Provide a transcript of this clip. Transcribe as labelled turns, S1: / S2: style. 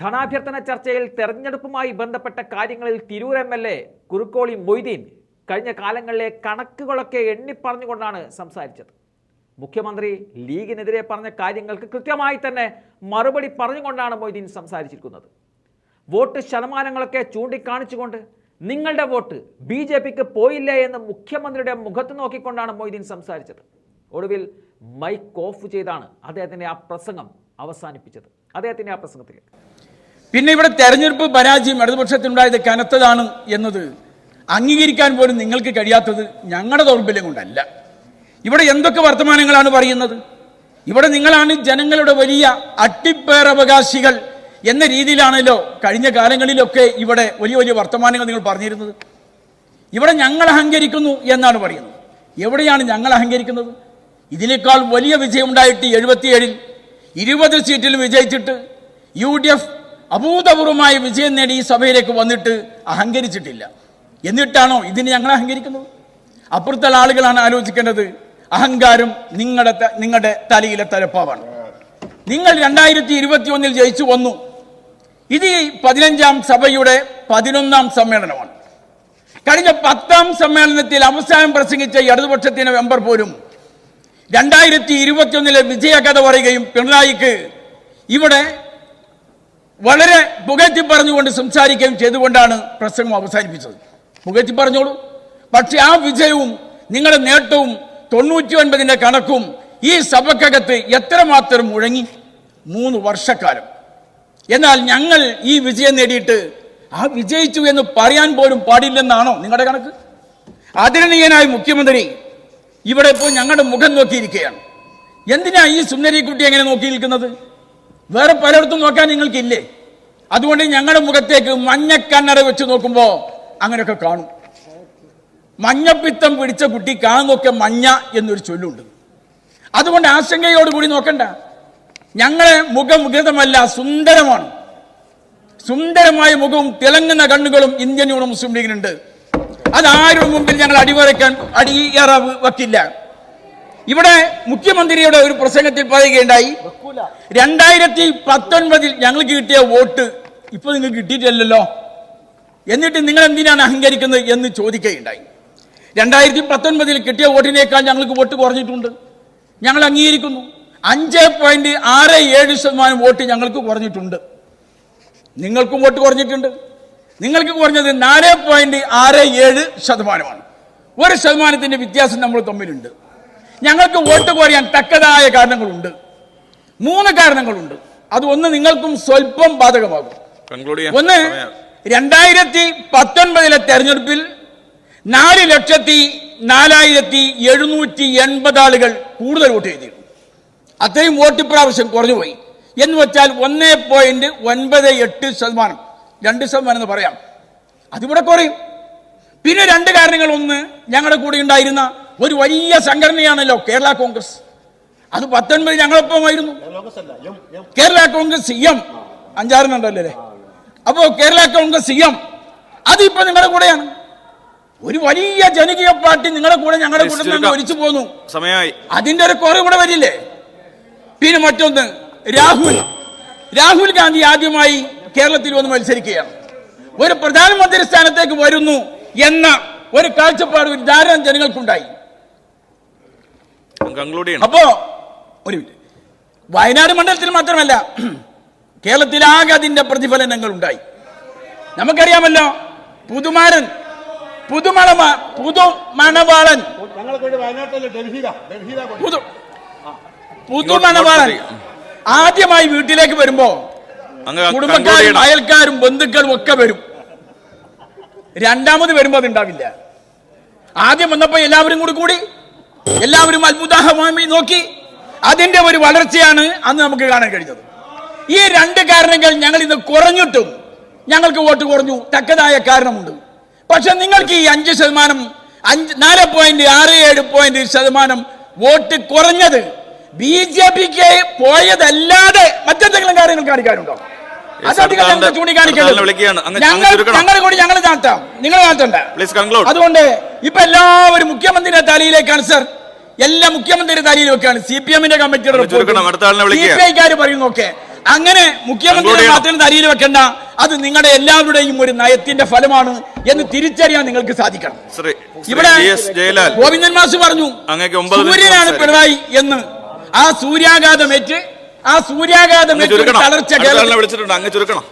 S1: ധനാഭ്യർത്ഥന ചർച്ചയിൽ തെരഞ്ഞെടുപ്പുമായി ബന്ധപ്പെട്ട കാര്യങ്ങളിൽ Tirur M L A Kurukkoli Moideen കഴിഞ്ഞ കാലങ്ങളിലെ കണക്കുകളൊക്കെ എണ്ണിപ്പറഞ്ഞുകൊണ്ടാണ് സംസാരിച്ചത്. മുഖ്യമന്ത്രി ലീഗിനെതിരെ പറഞ്ഞ കാര്യങ്ങൾക്ക് കൃത്യമായി തന്നെ മറുപടി പറഞ്ഞുകൊണ്ടാണ് മൊയ്തീൻ സംസാരിച്ചിരിക്കുന്നത്. വോട്ട് ശതമാനങ്ങളൊക്കെ ചൂണ്ടിക്കാണിച്ചുകൊണ്ട് നിങ്ങളുടെ വോട്ട് ബി ജെ പിക്ക് പോയില്ലേ എന്ന് മുഖ്യമന്ത്രിയുടെ മുഖത്ത് നോക്കിക്കൊണ്ടാണ് മൊയ്തീൻ സംസാരിച്ചത്. ഒടുവിൽ മൈക്ക് ഓഫ് ചെയ്താണ് അദ്ദേഹത്തിന്റെ ആ പ്രസംഗം അവസാനിപ്പിച്ചത്. അദ്ദേഹത്തിന്റെ ആ പ്രസംഗത്തിലേക്ക്.
S2: പിന്നെ ഇവിടെ തെരഞ്ഞെടുപ്പ് പരാജയം ഇടതുപക്ഷത്തിനുണ്ടായത് കനത്തതാണ് എന്നത് അംഗീകരിക്കാൻ പോലും നിങ്ങൾക്ക് കഴിയാത്തത് ഞങ്ങളുടെ ദൗർബല്യം കൊണ്ടല്ല. ഇവിടെ എന്തൊക്കെ വർത്തമാനങ്ങളാണ് പറയുന്നത്? ഇവിടെ നിങ്ങളാണ് ജനങ്ങളുടെ വലിയ അട്ടിപ്പേറവകാശികൾ എന്ന രീതിയിലാണല്ലോ കഴിഞ്ഞ കാലങ്ങളിലൊക്കെ ഇവിടെ വലിയ വലിയ വർത്തമാനങ്ങൾ നിങ്ങൾ പറഞ്ഞിരുന്നത്. ഇവിടെ ഞങ്ങൾ അഹങ്കരിക്കുന്നു എന്നാണ് പറയുന്നത്. എവിടെയാണ് ഞങ്ങൾ അഹങ്കരിക്കുന്നത്? ഇതിനേക്കാൾ വലിയ വിജയം ഉണ്ടായിട്ട് എഴുപത്തിയേഴിൽ ഇരുപത് സീറ്റിൽ വിജയിച്ചിട്ട് യു ഡി എഫ് അഭൂതപൂർവമായ വിജയം നേടി ഈ സഭയിലേക്ക് വന്നിട്ട് അഹങ്കരിച്ചിട്ടില്ല. എന്നിട്ടാണോ ഇതിന് ഞങ്ങൾ അഹങ്കരിക്കുന്നത്? അപ്പുറത്തെ ആളുകളാണ് ആലോചിക്കേണ്ടത്. അഹങ്കാരം നിങ്ങളുടെ നിങ്ങളുടെ തലയിലെ തലപ്പാവാണ്. നിങ്ങൾ രണ്ടായിരത്തി ഇരുപത്തി ഒന്നിൽ ജയിച്ചു വന്നു. ഇത് പതിനഞ്ചാം സഭയുടെ പതിനൊന്നാം സമ്മേളനമാണ്. കഴിഞ്ഞ പത്താം സമ്മേളനത്തിൽ അവസാനം പ്രസംഗിച്ച ഇടതുപക്ഷത്തിന്റെ മെമ്പർ പോലും രണ്ടായിരത്തി ഇരുപത്തിയൊന്നിലെ വിജയകഥ പറയുകയും പിണറായിക്ക് ഇവിടെ വളരെ പുകഴ്ത്തി പറഞ്ഞുകൊണ്ട് സംസാരിക്കുകയും ചെയ്തുകൊണ്ടാണ് പ്രസംഗം അവസാനിപ്പിച്ചത്. പുകഴ്ത്തി പറഞ്ഞോളൂ. പക്ഷെ ആ വിജയവും നിങ്ങളുടെ നേട്ടവും തൊണ്ണൂറ്റി ഒൻപതിന്റെ കണക്കും ഈ സഭക്കകത്ത് എത്രമാത്രം മുഴങ്ങി? മൂന്ന് വർഷക്കാലം. എന്നാൽ ഞങ്ങൾ ഈ വിജയം നേടിയിട്ട് ആ വിജയിച്ചു എന്ന് പറയാൻ പോലും പാടില്ലെന്നാണോ നിങ്ങളുടെ കണക്ക്? ആദരണീയനായ മുഖ്യമന്ത്രി ഇവിടെ ഇപ്പോൾ ഞങ്ങളുടെ മുഖം നോക്കിയിരിക്കുകയാണ്. എന്തിനാ ഈ സുന്ദരിക്കുട്ടി എങ്ങനെ നോക്കി നിൽക്കുന്നത് വേറെ പലയിടത്തും നോക്കാൻ നിങ്ങൾക്കില്ലേ? അതുകൊണ്ട് ഞങ്ങളുടെ മുഖത്തേക്ക് മഞ്ഞക്കണ്ണട വെച്ച് നോക്കുമ്പോൾ അങ്ങനെയൊക്കെ കാണും. മഞ്ഞപ്പിത്തം പിടിച്ച കുട്ടി കാണുന്നൊക്കെ മഞ്ഞ എന്നൊരു ചൊല്ലുണ്ട്. അതുകൊണ്ട് ആശങ്കയോടുകൂടി നോക്കണ്ട. ഞങ്ങളെ മുഖം വികൃതമല്ല സുന്ദരമാണ്. സുന്ദരമായ മുഖവും തിളങ്ങുന്ന കണ്ണുകളും ഇന്ത്യൻ മുസ്ലിം ലീഗിനുണ്ട്. അതാരും മുമ്പിൽ ഞങ്ങൾ അടിവരക്കാൻ അടിയറവ് വെക്കില്ല. ഇവിടെ മുഖ്യമന്ത്രിയുടെ ഒരു പ്രസംഗത്തിൽ പറയുകയുണ്ടായി. രണ്ടായിരത്തി പത്തൊൻപതിൽ ഞങ്ങൾക്ക് കിട്ടിയ വോട്ട് ഇപ്പൊ നിങ്ങൾക്ക് കിട്ടിയിട്ടില്ലല്ലോ. എന്നിട്ട് നിങ്ങൾ എന്തിനാണ് അഹങ്കരിക്കുന്നത് എന്ന് ചോദിക്കുകയുണ്ടായി. രണ്ടായിരത്തി പത്തൊൻപതിൽ കിട്ടിയ വോട്ടിനേക്കാൾ ഞങ്ങൾക്ക് വോട്ട് കുറഞ്ഞിട്ടുണ്ട്. ഞങ്ങൾ അംഗീകരിക്കുന്നു. അഞ്ച് പോയിന്റ് ആറ് ഏഴ് ശതമാനം വോട്ട് ഞങ്ങൾക്ക് കുറഞ്ഞിട്ടുണ്ട്. നിങ്ങൾക്കും വോട്ട് കുറഞ്ഞിട്ടുണ്ട്. നിങ്ങൾക്ക് കുറഞ്ഞത് നാല് പോയിന്റ് ആറ് ഏഴ് ശതമാനമാണ്. ഒരു ശതമാനത്തിന്റെ വ്യത്യാസം നമ്മൾ തമ്മിലുണ്ട്. ഞങ്ങൾക്ക് വോട്ട് കുറയാൻ തക്കതായ കാരണങ്ങളുണ്ട്. മൂന്ന് കാരണങ്ങളുണ്ട്. അത് ഒന്ന് നിങ്ങൾക്കും സ്വല്പം ബാധകമാകും. ഒന്ന്. രണ്ടായിരത്തി പത്തൊൻപതിലെ തെരഞ്ഞെടുപ്പിൽ നാല് ലക്ഷത്തി നാലായിരത്തി എഴുന്നൂറ്റി എൺപത് ആളുകൾ കൂടുതൽ വോട്ട് ചെയ്തിരുന്നു. അത്രയും വോട്ട് പ്രാവശ്യം കുറഞ്ഞുപോയി. എന്ന് വെച്ചാൽ ഒന്നേ പോയിന്റ് ഒൻപത് എട്ട് ശതമാനം. രണ്ട് ശതമാനം എന്ന് പറയാം. അതിവിടെ കുറയും. പിന്നെ രണ്ട് കാരണങ്ങൾ ഒന്ന് ഞങ്ങളുടെ കൂടെ ഉണ്ടായിരുന്ന ഒരു വലിയ സംഘടനയാണല്ലോ കേരള കോൺഗ്രസ്. അത് പത്തൊൻപത് ഞങ്ങളൊപ്പമായിരുന്നു. Kerala Congress C M. അഞ്ചാറിനുണ്ടല്ലോ അല്ലേ? അപ്പോ കേരള കോൺഗ്രസ് സി എം. അതിപ്പോ നിങ്ങളുടെ കൂടെയാണ്. ഒരു വലിയ ജനകീയ പാർട്ടി നിങ്ങളുടെ കൂടെ ഞങ്ങളുടെ കൂടെ നിന്ന്. ഒലിച്ചു പോന്നു.
S3: സമയമായി.
S2: അതിന്റെ ഒരു കുറവ് കൂടെ വരില്ലേ? പിന്നെ മറ്റൊന്ന് രാഹുൽ. രാഹുൽ ഗാന്ധി ആദ്യമായി കേരളത്തിൽ വന്ന് മത്സരിക്കുകയാണ്. ഒരു പ്രധാനമന്ത്രി സ്ഥാനത്തേക്ക് വരുന്നു എന്ന ഒരു കാഴ്ചപ്പാട് ഒരു ധാരണ ജനങ്ങൾക്കുണ്ടായി.
S3: കൺക്ലൂഡ് ചെയ്യണം
S2: അപ്പോ ഒരു മിനിറ്റ്. വയനാട് മണ്ഡലത്തിൽ മാത്രമല്ല കേരളത്തിലാകെ അതിന്റെ പ്രതിഫലനങ്ങൾ ഉണ്ടായി. നമുക്കറിയാമല്ലോ പുതുമാരൻ പുതുമണ പുതുമണവാളൻ
S4: മണവാളൻ.
S2: പുതു പുതുമണവാളൻ ആദ്യമായി വീട്ടിലേക്ക് വരുമ്പോ കുടുംബക്കാരും അയൽക്കാരും ബന്ധുക്കളും ഒക്കെ വരും. രണ്ടാമത് വരുമ്പോ അത് ഉണ്ടാവില്ല ആദ്യം വന്നപ്പോ എല്ലാവരും കൂടി കൂടി എല്ലാവരും അത്ഭുതാഹമായി നോക്കി. അതിന്റെ ഒരു വളർച്ചയാണ് അന്ന് നമുക്ക് കാണാൻ കഴിഞ്ഞത്. ഈ രണ്ട് കാരണങ്ങൾ ഞങ്ങൾ ഇന്ന് കുറഞ്ഞിട്ടും ഞങ്ങൾക്ക് വോട്ട് കുറഞ്ഞു. തക്കതായ കാരണമുണ്ട്. പക്ഷെ നിങ്ങൾക്ക് ഈ അഞ്ച് ശതമാനം അഞ്ച് നാല് പോയിന്റ് ആറ് ഏഴ് പോയിന്റ് ശതമാനം വോട്ട് കുറഞ്ഞത് ബി ജെ പിക്ക് പോയതല്ലാതെ മറ്റെന്തെങ്കിലും കാര്യങ്ങൾ കാണിക്കാനുണ്ടോ? ഞങ്ങൾ നിങ്ങൾ. അതുകൊണ്ട് ഇപ്പൊ എല്ലാവരും മുഖ്യമന്ത്രിയുടെ തലയിലേക്കാണ് സർ എല്ലാ മുഖ്യമന്ത്രിയുടെ തലയിൽ വെക്കാണ്. സി പി എമ്മിന്റെ കമ്മിറ്റിയുടെ
S3: അങ്ങ് ചുരുക്കണം. അടുത്ത ആളിനെ
S2: സി
S3: വിളിക്കുക.
S2: പി പറയുന്നൊക്കെ അങ്ങനെ മുഖ്യമന്ത്രിയുടെ. മാത്രം തലയിൽ വെക്കണ്ട. അത് നിങ്ങളുടെ എല്ലാവരുടെയും ഒരു നയത്തിന്റെ ഫലമാണ് എന്ന് തിരിച്ചറിയാൻ നിങ്ങൾക്ക് സാധിക്കണം. ഇവിടെ ഗോവിന്ദൻ മാസ് പറഞ്ഞു സൂര്യനാണ് പിണറായി എന്ന്. ആ സൂര്യാഘാതമേറ്റ് ആ
S3: സൂര്യാഘാതം
S2: തളർച്ച
S3: അങ്ങ് ചുരുക്കണം.